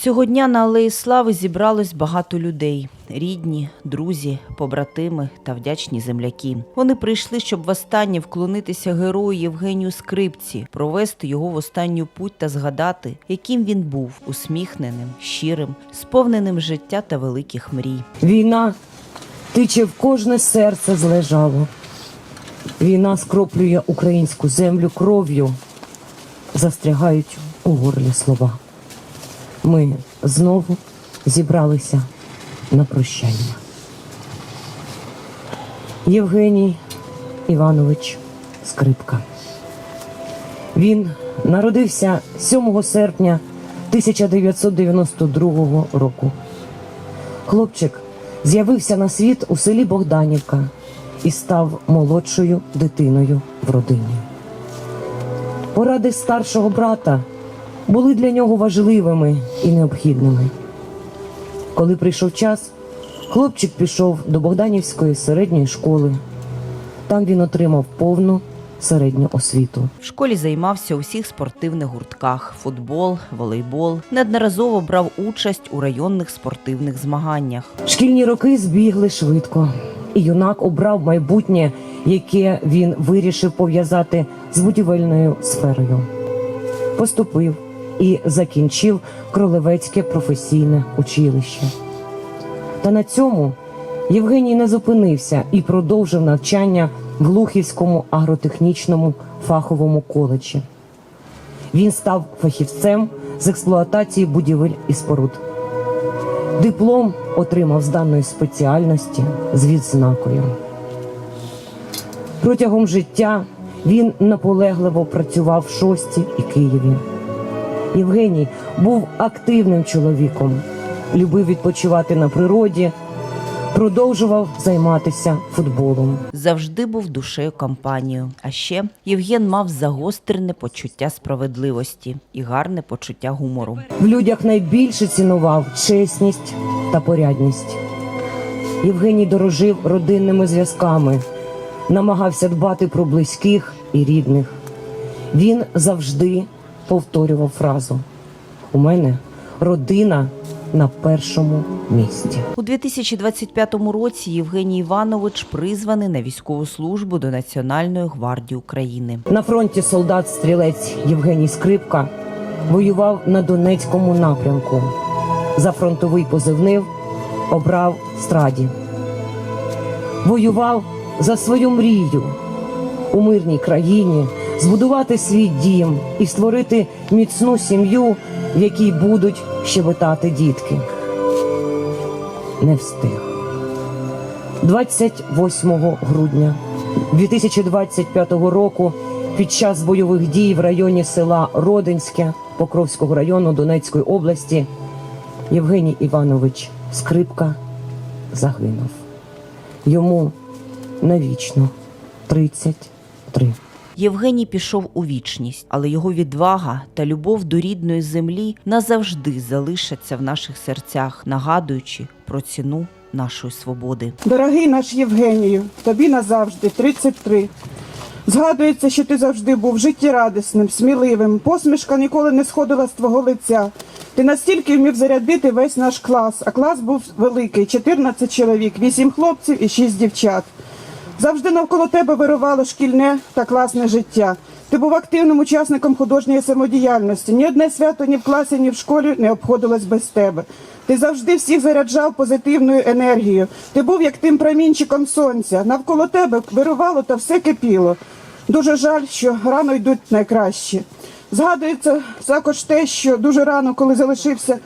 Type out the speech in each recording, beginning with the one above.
Цього дня на Алеї Слави зібралось багато людей: рідні, друзі, побратими та вдячні земляки. Вони прийшли, щоб востаннє вклонитися герою Євгенію Скрипці, провести його в останню путь та згадати, яким він був усміхненим, щирим, сповненим життя та великих мрій. Війна тиче в кожне серце злежало. Війна скроплює українську землю кров'ю, застрягають у горлі слова. Ми знову зібралися на прощання. Євгеній Іванович Скрипка. Він народився 7 серпня 1992 року. Хлопчик з'явився на світ у селі Богданівка і став молодшою дитиною в родині. Поради старшого брата були для нього важливими і необхідними. Коли прийшов час, хлопчик пішов до Богданівської середньої школи. Там він отримав повну середню освіту. В школі займався у всіх спортивних гуртках: футбол, волейбол. Неодноразово брав участь у районних спортивних змаганнях. Шкільні роки збігли швидко, і юнак обрав майбутнє, яке він вирішив пов'язати з будівельною сферою. Поступив і закінчив Кролевецьке професійне училище. Та на цьому Євгеній не зупинився і продовжив навчання в Глухівському агротехнічному фаховому коледжі. Він став фахівцем з експлуатації будівель і споруд. Диплом отримав з даної спеціальності з відзнакою. Протягом життя він наполегливо працював в шості і Києві. Євгеній був активним чоловіком, любив відпочивати на природі, продовжував займатися футболом. Завжди був душею компанією. А ще Євген мав загострене почуття справедливості і гарне почуття гумору. В людях найбільше цінував чесність та порядність. Євгеній дорожив родинними зв'язками, намагався дбати про близьких і рідних. Він завжди повторював фразу: У мене родина на першому місці. У 2025 році Євгеній Іванович призваний на військову службу до Національної гвардії України. На фронті солдат-стрілець Євгеній Скрипка воював на Донецькому напрямку. За фронтовий позивнив обрав страді. Воював за свою мрію у мирній країні, збудувати свій дім і створити міцну сім'ю, в якій будуть щебетати дітки. Не встиг. 28 грудня 2025 року під час бойових дій в районі села Родинське Покровського району Донецької області Євгеній Іванович Скрипка загинув. Йому навічно 33. Євгеній пішов у вічність, але його відвага та любов до рідної землі назавжди залишаться в наших серцях, нагадуючи про ціну нашої свободи. Дорогий наш Євгенію, тобі назавжди 33. Згадується, що ти завжди був життєрадісним, сміливим. Посмішка ніколи не сходила з твого лиця. Ти настільки вмів зарядити весь наш клас, а клас був великий 14 чоловік, 8 хлопців і 6 дівчат. Завжди навколо тебе вирувало шкільне та класне життя. Ти був активним учасником художньої самодіяльності. Ні одне свято ні в класі, ні в школі не обходилось без тебе. Ти завжди всіх заряджав позитивною енергією. Ти був як тим промінчиком сонця. Навколо тебе вирувало та все кипіло. Дуже жаль, що рано йдуть найкращі. Згадується також те, що дуже рано, коли залишився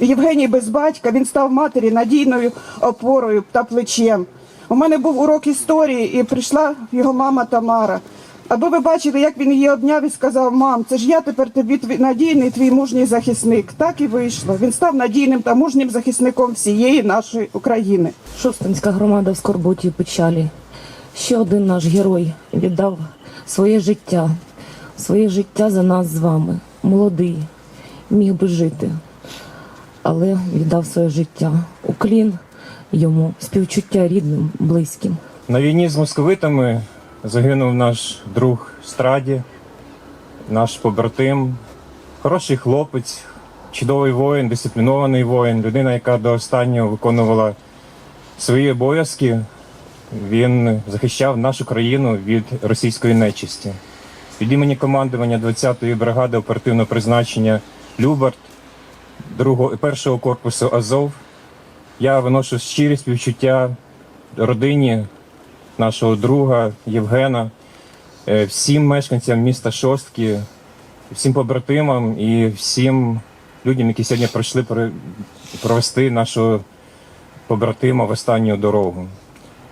Євгеній без батька, він став матері надійною опорою та плечем. У мене був урок історії, і прийшла його мама Тамара. Аби ви бачили, як він її обняв і сказав: Мам, це ж я тепер тобі твій надійний твій мужній захисник. Так і вийшло. Він став надійним та мужнім захисником всієї нашої України. Шостинська громада в скорботі і печалі. Ще один наш герой віддав своє життя, своє життя за нас з вами. Молодий, міг би жити, але віддав своє життя. Уклін йому, співчуття рідним, близьким. На війні з московитами загинув наш друг Страді, наш побратим, хороший хлопець, чудовий воїн, дисциплінований воїн, людина, яка до останнього виконувала свої обов'язки. Він захищав нашу країну від російської нечисті. Від імені командування 20-ї бригади оперативного призначення другого, першого корпусу Азов. Я виношу щирі співчуття родині нашого друга Євгена, е, всім мешканцям міста Шостки, всім побратимам і всім людям, які сьогодні пройшли пере- провести нашого побратима в останню дорогу.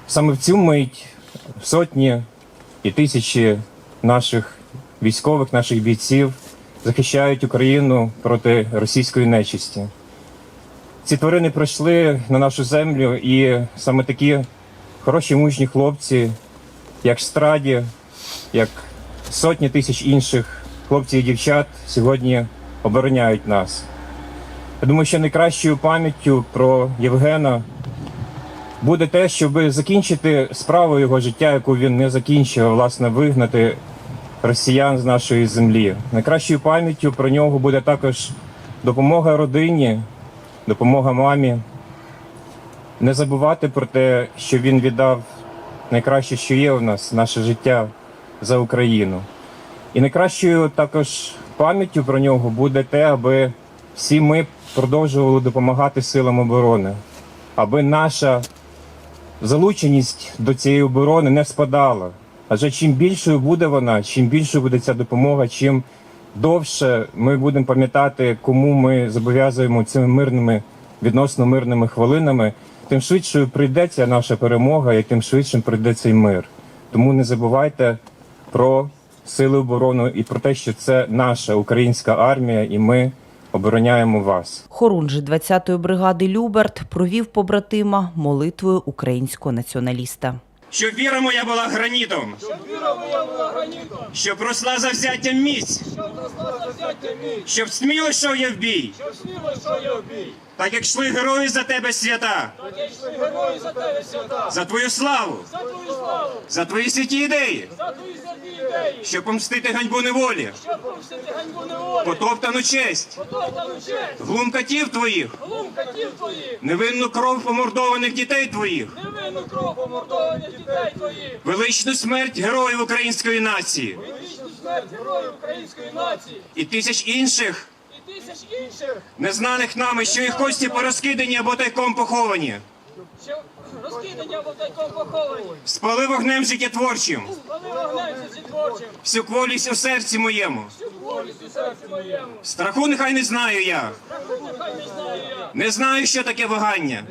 Саме в цю мить сотні і тисячі наших військових, наших бійців захищають Україну проти російської нечисті. Ці тварини прийшли на нашу землю, і саме такі хороші мужні хлопці, як Страді, як сотні тисяч інших хлопців і дівчат, сьогодні обороняють нас. Я думаю, що найкращою пам'яттю про Євгена буде те, щоб закінчити справу його життя, яку він не закінчив, а власне вигнати росіян з нашої землі. Найкращою пам'яттю про нього буде також допомога родині, допомога мамі. Не забувати про те, що він віддав найкраще, що є у нас, наше життя за Україну. І найкращою також пам'яттю про нього буде те, аби всі ми продовжували допомагати силам оборони, аби наша залученість до цієї оборони не спадала. Адже чим більшою буде вона, чим більшою буде ця допомога, чим довше ми будемо пам'ятати, кому ми зобов'язуємо цими мирними, відносно мирними хвилинами, тим швидшою прийде ця наша перемога, і тим швидшим прийде цей мир. Тому не забувайте про сили оборони і про те, що це наша українська армія, і ми обороняємо вас. Хорунжий 20-ї бригади Люберт провів побратима молитвою українського націоналіста. Щоб віра моя була гранітом. Щоб росла завзяттям міць. Щоб сміло йшов я в бій. Так як йшли герої за тебе свята. За твою славу. За твої святі ідеї. Щоб помстити ганьбу неволі. Потоптану честь. Глум катів твоїх. Невинну кров помордованих дітей твоїх. Невинну кров помордованих дітей твоїх, Величну смерть героїв української нації. Вічну смерть героїв української нації. І тисяч інших, і тисяч інших, незнаних нами, що їх кості порозкидані або тайком поховані. що розкидані або тайком поховані, Спали вогнем життєтворчим, спали вогнем зітворчим, всю кволість у серці моєму. всю Страху нехай не знаю я, не знаю що таке вагання.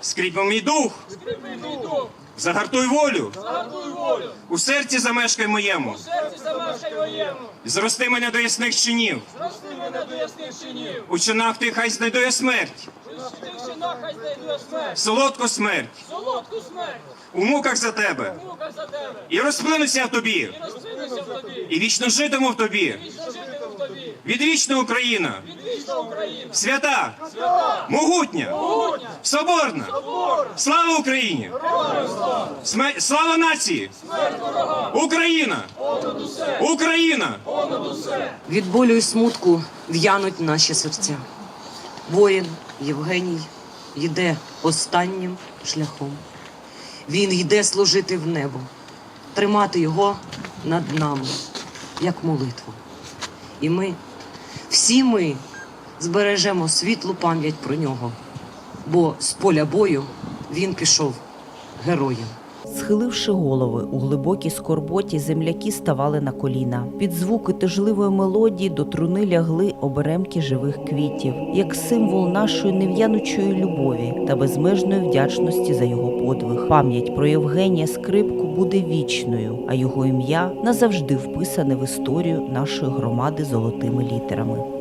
Скріпи мій дух, загартуй волю, у серці замешкай моєму, зрости мене до ясних чинів. У чинах ти хай знайду я смерть, солодку смерть, у муках за тебе, мука за тебе, і розплинуся в тобі, і вічно житиму в тобі. Відвічна Україна, свята, могутня, соборна, Слава Україні! Слава нації! Україна! Україна! Від болю і смутку в'януть наші серця. Воїн Євгеній йде останнім шляхом. Він йде служити в небо, тримати його над нами, як молитву. І ми, всі ми збережемо світлу пам'ять про нього, бо з поля бою він пішов героєм. Схиливши голови у глибокій скорботі, земляки ставали на коліна. Під звуки тужливої мелодії до труни лягли оберемки живих квітів, як символ нашої нев'янучої любові та безмежної вдячності за його подвиг. Пам'ять про Євгенія Скрипку буде вічною, а його ім'я назавжди вписане в історію нашої громади золотими літерами.